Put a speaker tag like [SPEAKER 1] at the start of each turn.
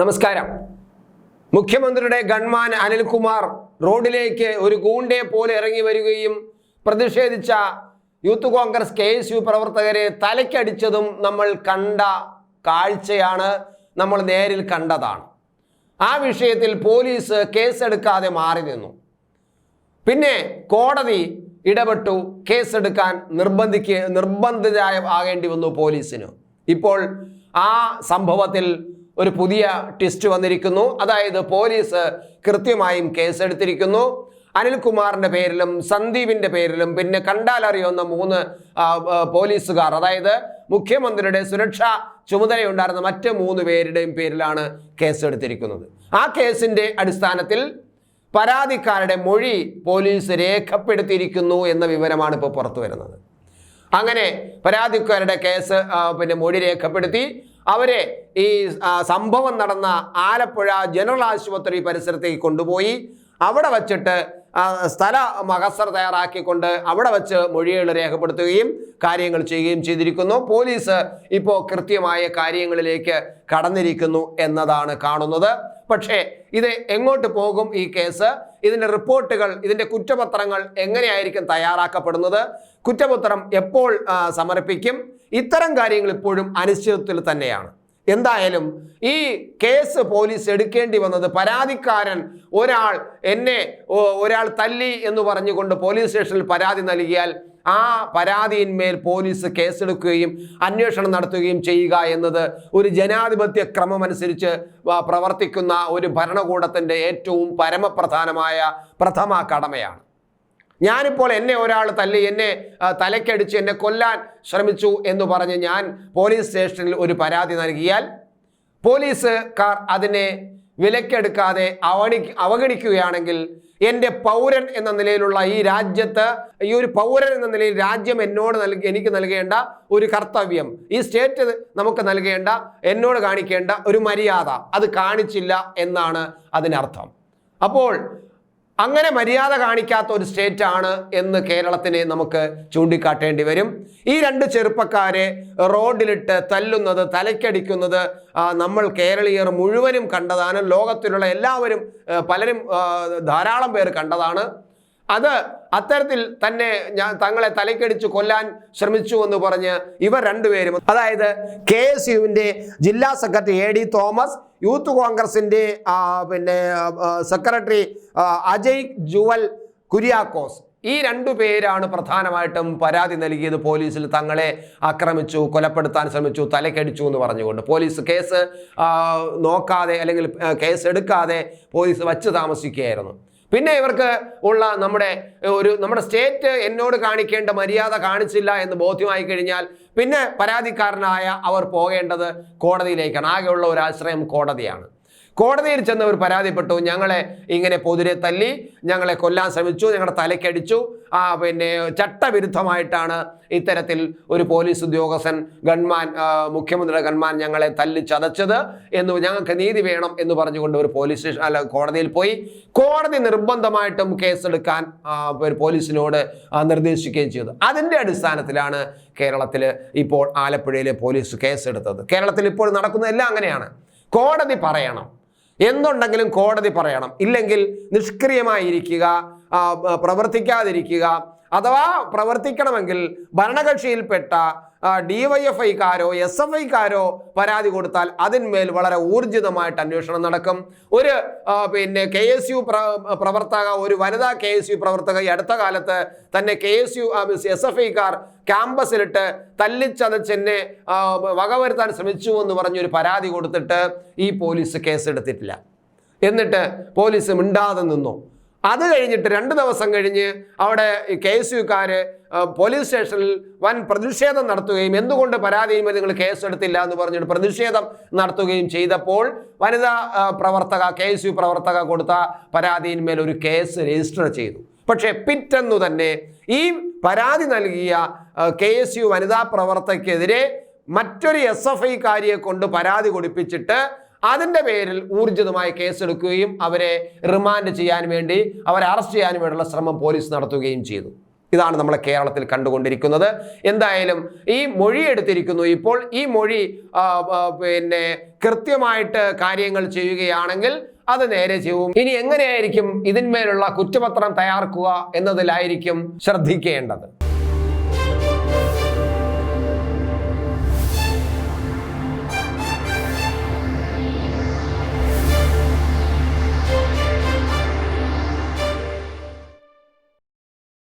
[SPEAKER 1] നമസ്കാരം. മുഖ്യമന്ത്രിയുടെ ഗൺമാൻ അനിൽകുമാർ റോഡിലേക്ക് ഒരു ഗൂണ്ടയെ പോലെ ഇറങ്ങി വരികയും പ്രതിഷേധിച്ച youth Congress K S U പ്രവർത്തകരെ തലയ്ക്കടിച്ചതും നമ്മൾ കണ്ട കാഴ്ചയാണ് നമ്മൾ നേരിൽ കണ്ടതാണ്. ആ വിഷയത്തിൽ പോലീസ് കേസെടുക്കാതെ മാറി നിന്നു. പിന്നെ കോടതി ഇടപെട്ടു കേസെടുക്കാൻ നിർബന്ധിക്ക് നിർബന്ധിതായ ആകേണ്ടി വന്നു പോലീസിന്. ഇപ്പോൾ ആ സംഭവത്തിൽ ഒരു പുതിയ ട്വിസ്റ്റ് വന്നിരിക്കുന്നു. അതായത് പോലീസ് കൃത്യമായും കേസെടുത്തിരിക്കുന്നു. അനിൽകുമാറിന്റെ പേരിലും സന്ദീപിന്റെ പേരിലും പിന്നെ കണ്ടാൽ അറിയുന്ന മൂന്ന് പോലീസുകാർ അതായത് മുഖ്യമന്ത്രിയുടെ സുരക്ഷാ ചുമതലയുണ്ടായിരുന്ന മറ്റ് മൂന്ന് പേരുടെയും പേരിലാണ് കേസെടുത്തിരിക്കുന്നത്. ആ കേസിന്റെ അടിസ്ഥാനത്തിൽ പരാതിക്കാരുടെ മൊഴി പോലീസ് രേഖപ്പെടുത്തിയിരിക്കുന്നു എന്ന വിവരമാണ് ഇപ്പോൾ പുറത്തു വരുന്നത്. അങ്ങനെ പരാതിക്കാരുടെ കേസ് പിന്നെ മൊഴി രേഖപ്പെടുത്തി. അവരെ ഈ സംഭവം നടന്ന ആലപ്പുഴ ജനറൽ ആശുപത്രി പരിസരത്തേക്ക് കൊണ്ടുപോയി. അവിടെ വച്ചിട്ട് സ്ഥല മഹസർ തയ്യാറാക്കിക്കൊണ്ട് അവിടെ വച്ച് മൊഴികൾ രേഖപ്പെടുത്തുകയും കാര്യങ്ങൾ ചെയ്യുകയും ചെയ്തിരിക്കുന്നു. പോലീസ് ഇപ്പോൾ കൃത്യമായ കാര്യങ്ങളിലേക്ക് കടന്നിരിക്കുന്നു എന്നതാണ് കാണുന്നത്. പക്ഷേ ഇത് എങ്ങോട്ട് പോകും ഈ കേസ്? ഇതിന്റെ റിപ്പോർട്ടുകൾ ഇതിന്റെ കുറ്റപത്രങ്ങൾ എങ്ങനെയായിരിക്കും തയ്യാറാക്കപ്പെടുന്നത്? കുറ്റപത്രം എപ്പോൾ സമർപ്പിക്കും? ഇത്തരം കാര്യങ്ങൾ ഇപ്പോഴും അനിശ്ചിതത്വത്തിൽ തന്നെയാണ്. എന്തായാലും ഈ കേസ് പോലീസ് എടുക്കേണ്ടി വന്നത് പരാതിക്കാരൻ ഒരാൾ എന്നെ ഒരാൾ തല്ലി എന്ന് പറഞ്ഞുകൊണ്ട് പോലീസ് സ്റ്റേഷനിൽ പരാതി നൽകിയാൽ ആ പരാതിയിന്മേൽ പോലീസ് കേസെടുക്കുകയും അന്വേഷണം നടത്തുകയും ചെയ്യുക എന്നത് ഒരു ജനാധിപത്യ ക്രമമനുസരിച്ച് പ്രവർത്തിക്കുന്ന ഒരു ഭരണകൂടത്തിന്റെ ഏറ്റവും പരമപ്രധാനമായ പ്രഥമ കടമയാണ്. ഞാനിപ്പോൾ എന്നെ ഒരാൾ തല്ലി എന്നെ തലയ്ക്കടിച്ച് എന്നെ കൊല്ലാൻ ശ്രമിച്ചു എന്ന് പറഞ്ഞ് ഞാൻ പോലീസ് സ്റ്റേഷനിൽ ഒരു പരാതി നൽകിയാൽ പോലീസുകാർ അതിനെ വിലക്കെടുക്കാതെ അവണി അവഗണിക്കുകയാണെങ്കിൽ എന്റെ പൗരൻ എന്ന നിലയിലുള്ള ഈ രാജ്യത്ത് ഈ ഒരു പൗരൻ എന്ന നിലയിൽ രാജ്യം എന്നോട് നൽകി എനിക്ക് നൽകേണ്ട ഒരു കർത്തവ്യം ഈ സ്റ്റേറ്റ് നമുക്ക് നൽകേണ്ട എന്നോട് കാണിക്കേണ്ട ഒരു മര്യാദ അത് കാണിച്ചില്ല എന്നാണ് അതിനർത്ഥം. അപ്പോൾ അങ്ങനെ മര്യാദ കാണിക്കാത്ത ഒരു സ്റ്റേറ്റ് ആണ് എന്ന് കേരളത്തിനെ നമുക്ക് ചൂണ്ടിക്കാട്ടേണ്ടി വരും. ഈ രണ്ട് ചെറുപ്പക്കാരെ റോഡിലിട്ട് തല്ലുന്നത് തലയ്ക്കടിക്കുന്നത് നമ്മൾ കേരളീയർ മുഴുവനും കണ്ടതാണ്. ലോകത്തിലുള്ള എല്ലാവരും പലരും ധാരാളം പേർ കണ്ടതാണ്. അത് അത്തരത്തിൽ തന്നെ ഞാൻ തങ്ങളെ തലക്കടിച്ച് കൊല്ലാൻ ശ്രമിച്ചു എന്ന് പറഞ്ഞ് ഇവർ രണ്ടുപേരും അതായത് കെ എസ് യുവിന്റെ ജില്ലാ secretary A D Thomas youth കോൺഗ്രസിന്റെ പിന്നെ സെക്രട്ടറി അജയ് ജുവൽ കുര്യാക്കോസ്. ഈ രണ്ടു പേരാണ് പ്രധാനമായിട്ടും പരാതി നൽകിയത്. പോലീസിൽ തങ്ങളെ ആക്രമിച്ചു കൊലപ്പെടുത്താൻ ശ്രമിച്ചു തലക്കടിച്ചു എന്ന് പറഞ്ഞുകൊണ്ട്. പോലീസ് കേസ് നോക്കാതെ അല്ലെങ്കിൽ കേസ് എടുക്കാതെ പോലീസ് വച്ച് താമസിക്കുകയായിരുന്നു. പിന്നെ ഇവർക്ക് ഉള്ള നമ്മുടെ ഒരു നമ്മുടെ സ്റ്റേറ്റ് എന്നോട് കാണിക്കേണ്ട മര്യാദ കാണിച്ചില്ല എന്ന് ബോധ്യമായി കഴിഞ്ഞാൽ പിന്നെ പരാതിക്കാരനായ അവർ പോകേണ്ടത് കോടതിയിലേക്കാണ്. ആകെയുള്ള ഒരു ആശ്രയം കോടതിയാണ്. കോടതിയിൽ ചെന്ന് ചെന്നവർ പരാതിപ്പെട്ടു. ഞങ്ങളെ ഇങ്ങനെ പൊതിരെ തല്ലി ഞങ്ങളെ കൊല്ലാൻ ശ്രമിച്ചു ഞങ്ങളുടെ തലക്കടിച്ചു ആ പിന്നെ ചട്ടവിരുദ്ധമായിട്ടാണ് ഇത്തരത്തിൽ ഒരു പോലീസ് ഉദ്യോഗസ്ഥൻ ഗൺമാൻ മുഖ്യമന്ത്രിയുടെ ഗൺമാൻ ഞങ്ങളെ തല്ലി ചതച്ചത് എന്ന് ഞങ്ങൾക്ക് നീതി വേണം എന്ന് പറഞ്ഞുകൊണ്ട് ഒരു പോലീസ് സ്റ്റേഷൻ അല്ല കോടതിയിൽ പോയി. കോടതി നിർബന്ധമായിട്ടും കേസെടുക്കാൻ പോലീസിനോട് നിർദ്ദേശിക്കുകയും ചെയ്തു. അതിന്റെ അടിസ്ഥാനത്തിലാണ് കേരളത്തിൽ ഇപ്പോൾ ആലപ്പുഴയിലെ പോലീസ് കേസെടുത്തത്. കേരളത്തിൽ ഇപ്പോൾ നടക്കുന്നതെല്ലാം അങ്ങനെയാണ്. കോടതി പറയണം. എന്തുണ്ടെങ്കിലും കോടതി പറയണം. ഇല്ലെങ്കിൽ നിഷ്ക്രിയമായിരിക്കുക പ്രവർത്തിക്കാതിരിക്കുക. അഥവാ പ്രവർത്തിക്കണമെങ്കിൽ ഭരണകക്ഷിയിൽപ്പെട്ട ഡിവൈഎഫ്ഐക്കാരോ എസ് എഫ് ഐക്കാരോ പരാതി കൊടുത്താൽ അതിന്മേൽ വളരെ ഊർജിതമായിട്ട് അന്വേഷണം നടക്കും. ഒരു പിന്നെ കെ എസ് യു പ്രവർത്തക ഒരു വനിതാ കെ എസ് യു പ്രവർത്തക ഈ അടുത്ത കാലത്ത് തന്നെ K S U S F ഐക്കാർ ക്യാമ്പസിലിട്ട് തല്ലിച്ചതച്ചെന്നെ വകവരുത്താൻ ശ്രമിച്ചു എന്ന് പറഞ്ഞൊരു പരാതി കൊടുത്തിട്ട് ഈ പോലീസ് കേസെടുത്തിട്ടില്ല. എന്നിട്ട് പോലീസ് മിണ്ടാതെ നിന്നു. അത് കഴിഞ്ഞിട്ട് രണ്ട് ദിവസം കഴിഞ്ഞ് അവിടെ കെ എസ് യുക്കാർ പോലീസ് സ്റ്റേഷനിൽ വൻ പ്രതിഷേധം നടത്തുകയും എന്തുകൊണ്ട് പരാതിയുമ്പോൾ നിങ്ങൾ കേസെടുത്തില്ല എന്ന് പറഞ്ഞിട്ട് പ്രതിഷേധം നടത്തുകയും ചെയ്തപ്പോൾ വനിതാ പ്രവർത്തക കെ എസ് യു പ്രവർത്തക കൊടുത്ത പരാതിയിന്മേൽ ഒരു കേസ് രജിസ്റ്റർ ചെയ്തു. പക്ഷേ പിറ്റെന്നു തന്നെ ഈ പരാതി നൽകിയ കെ എസ് യു വനിതാ പ്രവർത്തകക്കെതിരെ മറ്റൊരു എസ് എഫ് ഐക്കാരിയെ കൊണ്ട് പരാതി കൊടുപ്പിച്ചിട്ട് അതിന്റെ പേരിൽ ഊർജിതമായി കേസെടുക്കുകയും അവരെ റിമാൻഡ് ചെയ്യാൻ വേണ്ടി അവരെ അറസ്റ്റ് ചെയ്യാൻ വേണ്ടിയുള്ള ശ്രമം പോലീസ് നടത്തുകയും ചെയ്തു. ഇതാണ് നമ്മളെ കേരളത്തിൽ കണ്ടുകൊണ്ടിരിക്കുന്നത്. എന്തായാലും ഈ മൊഴി എടുത്തിരിക്കുന്നു. ഇപ്പോൾ ഈ മൊഴി പിന്നെ കൃത്യമായിട്ട് കാര്യങ്ങൾ ചെയ്യുകയാണെങ്കിൽ അത് നേരെ ചെയ്യും. ഇനി എങ്ങനെയായിരിക്കും ഇതിന്മേലുള്ള കുറ്റപത്രം തയ്യാറാക്കുക എന്നതിലായിരിക്കും ശ്രദ്ധിക്കേണ്ടത്.